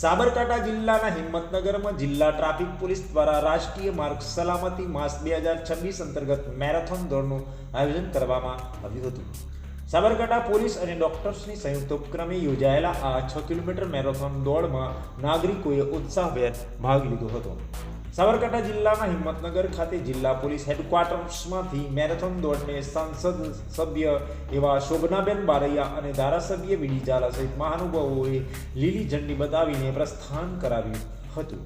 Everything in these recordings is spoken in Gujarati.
સાબરકાંઠા જિલ્લાના હિંમતનગરમાં જિલ્લા ટ્રાફિક પોલીસ દ્વારા રાષ્ટ્રીય માર્ગ સલામતી માસ બે હજાર છવ્વીસ અંતર્ગત મેરેથોન દોડનું આયોજન કરવામાં આવ્યું હતું. સાબરકાંઠા પોલીસ અને ડોક્ટર્સની સંયુક્ત ઉપક્રમે યોજાયેલા આ છ કિલોમીટર મેરેથોન દોડમાં નાગરિકોએ ઉત્સાહભેર ભાગ લીધો હતો. સાબરકાંઠા જિલ્લાના હિંમતનગર ખાતે જિલ્લા પોલીસ હેડક્વાર્ટર્સમાંથી મેરેથોન દોડને સાંસદ, સભ્ય એવા શોભનાબેન બારૈયા અને ધારાસભ્ય વીડી ઝાલા સહિત મહાનુભાવોએ લીલી ઝંડી બતાવીને પ્રસ્થાન કરાવ્યું હતું.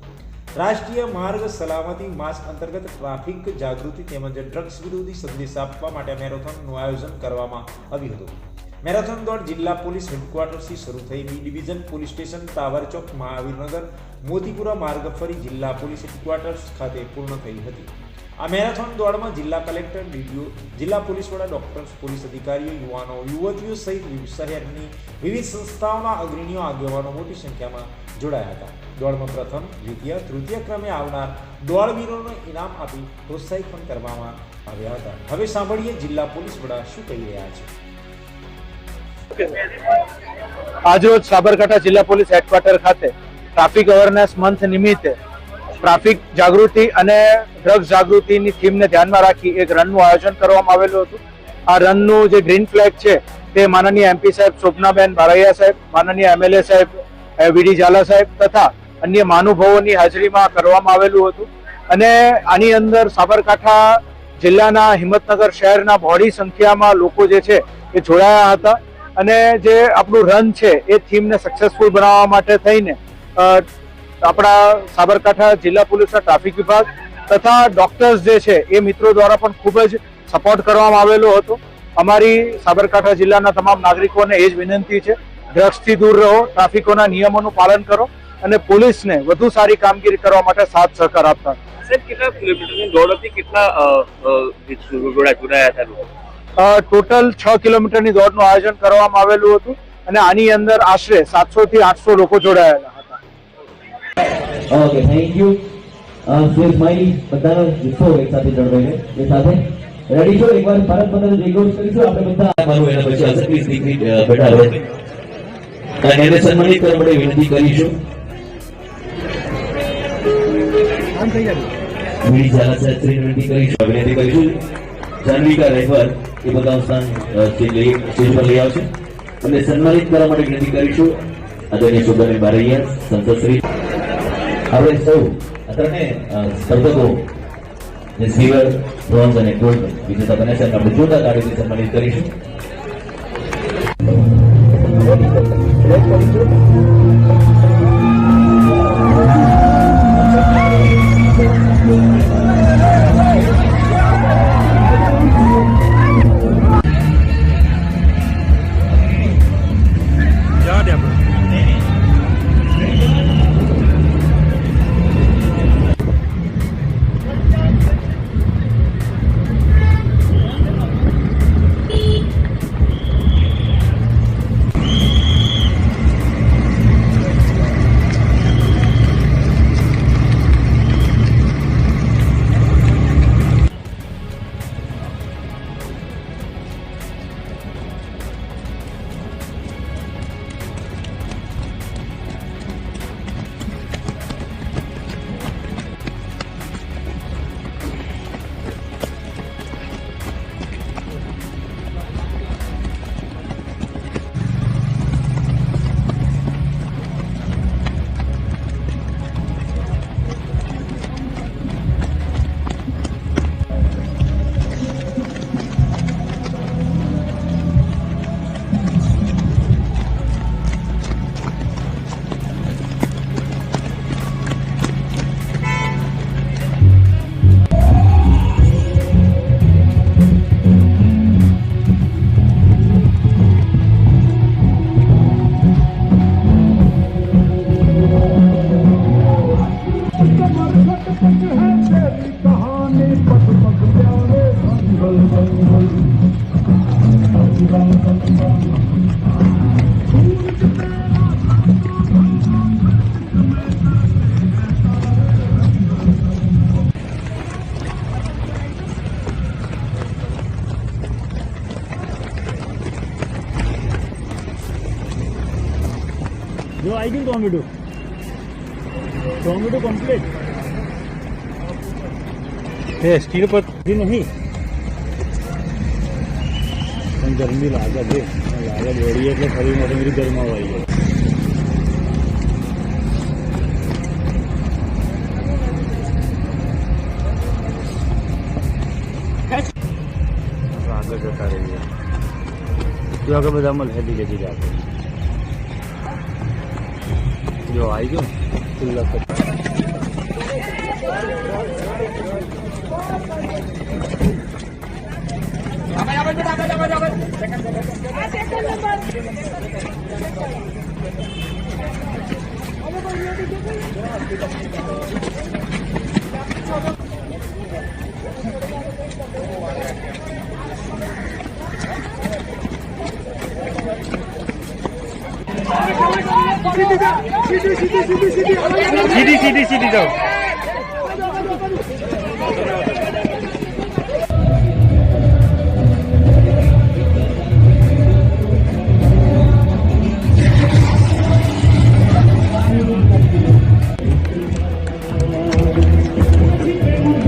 રાષ્ટ્રીય માર્ગ સલામતી માસ અંતર્ગત ટ્રાફિક જાગૃતિ તેમજ ડ્રગ્સ વિરોધી સંદેશ આપવા માટે મેરેથોનનું આયોજન કરવામાં આવ્યું હતું. મેરેથોન દોડ જિલ્લા પોલીસ હેડક્વાર્ટરથી શરૂ થઈ B division police station, tower ચોક, મહાવીરનગર, મોતીપુરા માર્ગ ફરી જિલ્લા પોલીસ હેડક્વાર્ટર્સ ખાતે પૂર્ણ થઈ હતી. આ મેરેથોન દોડમાં જિલ્લા કલેક્ટર, ડીડીઓ, જિલ્લા પોલીસ વડા, ડોક્ટર્સ, પોલીસ અધિકારીઓ, યુવાનો, યુવતીઓ સહિત શહેરની વિવિધ સંસ્થાઓના અગ્રણીઓ, આગેવાનો મોટી સંખ્યામાં જોડાયા હતા. દોડમાં પ્રથમ, દ્વિતીય, તૃતીય ક્રમે આવનાર દોડવીરોને ઇનામ આપી પ્રોત્સાહિત પણ કરવામાં આવ્યા હતા. હવે સાંભળીએ જિલ્લા પોલીસ વડા શું કહી રહ્યા છે. આજરોજ સાબરકાંઠા જિલ્લા પોલીસ હેડક્વાર્ટર ખાતે ટ્રાફિક અવેરનેસ મંથ નિમિત્તે ટ્રાફિક જાગૃતિ અને ડ્રગ્સ જાગૃતિની થીમને ધ્યાનમાં રાખી એક રનનું આયોજન કરવામાં આવેલું હતું. આ રનનું જે ગ્રીન ફ્લેગ છે તે માનનીય એમપી સાહેબ શોભનાબેન બારૈયા સાહેબ, માનનીય એમએલએ સાહેબ વીડી ઝાલા સાહેબ તથા અન્ય મહાનુભાવોની હાજરીમાં કરવામાં આવેલું હતું. અને આની અંદર સાબરકાંઠા જિલ્લાના હિંમતનગર શહેરના બહોળી સંખ્યામાં લોકો જે છે એ જોડાયા હતા. અને જે આપણું રન છે, એ થીમને સક્સેસફુલ બનાવવા માટે થઈને આપણા સાબરકાંઠા જિલ્લા પોલીસના ટ્રાફિક વિભાગ તથા ડોક્ટર્સ જે છે, એ મિત્રો દ્વારા પણ ખૂબ જ સપોર્ટ કરવામાં આવેલો હતો. અમારી સાબરકાંઠા જિલ્લાના તમામ નાગરિકોને એ જ વિનંતી છે ડ્રગ્સથી દૂર રહો ટ્રાફિકોના નિયમોનું પાલન કરો અને પોલીસને વધુ સારી કામગીરી કરવા માટે સાથ સહકાર આપતા. કેટલા કિલોમીટરની દોડ હતી? કેટલા ટોટલ છ કિલોમીટરની દોડનું આયોજન કરવામાં આવેલું હતું અને આની અંદર આશરે સાતસો થી આઠસો લોકો જોડાયેલા હતા. Okay thank you say smiley બધાનો જુસ્સો એક સાથે જળવાઈને એ સાથે. રેડી છો? એકવાર ભારત માતાનો જય કરીશું આપણે બધા મારું એના પછી અસરપીસ દીકરી બેઠા રહે. એને સન્માનિત કરવા માટે વિનંતી કરીશું. વિનંતી વિનંતી કરીશું જાનવિકા રહેવર એ બધા સ્થાન સ્ટેજ લઈ આવશે. અને સન્માનિત કરવા માટે વિનંતી કરીશું આદરણીય સુબ્રમણ્ય બારૈયા સંસદ શ્રી આપણે સૌ ત્રણે સ્પર્ધકો જે સિલ્વર બ્રોન્ઝ અને ગોલ્ડ વિજેતા બન્યા છે. આપણે જોતા તાળીથી સન્માનિત કરીશું. જો આવી ગયું કોમેડું ટોમેટો કમ્પ્લીટ એ સ્ટીલ પર નહીં પણ ગરમી લાગે છે લાગે દોડીએ એટલે ફરી મોટી બધી ગરમાવ આવી જાય આગળ જતા રહીએ જો આગળ બધા અમલ હેડી લેતી જાય જો આવી ગયો সিটি সিটি সিটি সিটি সিটি দাও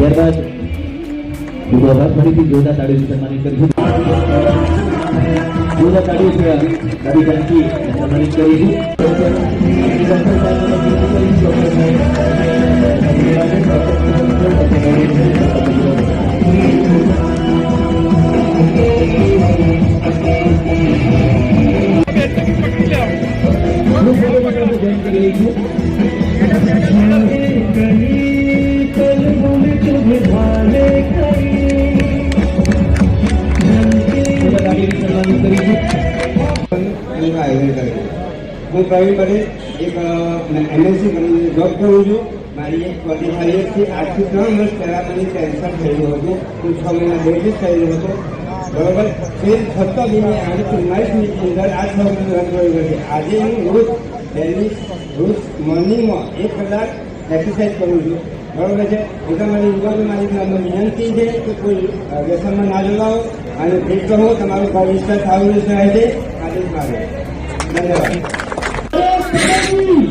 ત્યારબાદ વિભાગ ફરીથી જોરદાર તાળીઓથી સન્માનિત કરીશું જોરદાર તાળીઓથી દાદી જાનકી સન્માનિત કરીશું હું પ્રવીણ પટેલ એક એમએનસી કંપની જોબ કરું છું. મારી એક ક્વોલિફાઈ છે આજથી ત્રણ વર્ષ પહેલાં મને કેન્સર થયેલું હતું. હું છ મહિના બેઠી થયેલું હતું. બરોબર? તે છતાં બી મેં આજે ચુમ્માલીસની અંદર આ છ મહિના રન છે આજે હું રોજ ડેલી રોજ મોર્નિંગમાં એક કલાક એક્સરસાઇઝ કરું છું. બરોબર છે? એટલા માટે યુવાનો મારી નમ્ર વિનંતી છે કે કોઈ વ્યસનમાં ના જોડાઓ અને ભેટ કહો તમારું ભવિષ્ય સારું રહેશે. જ મારે. ધન્યવાદ. Ready!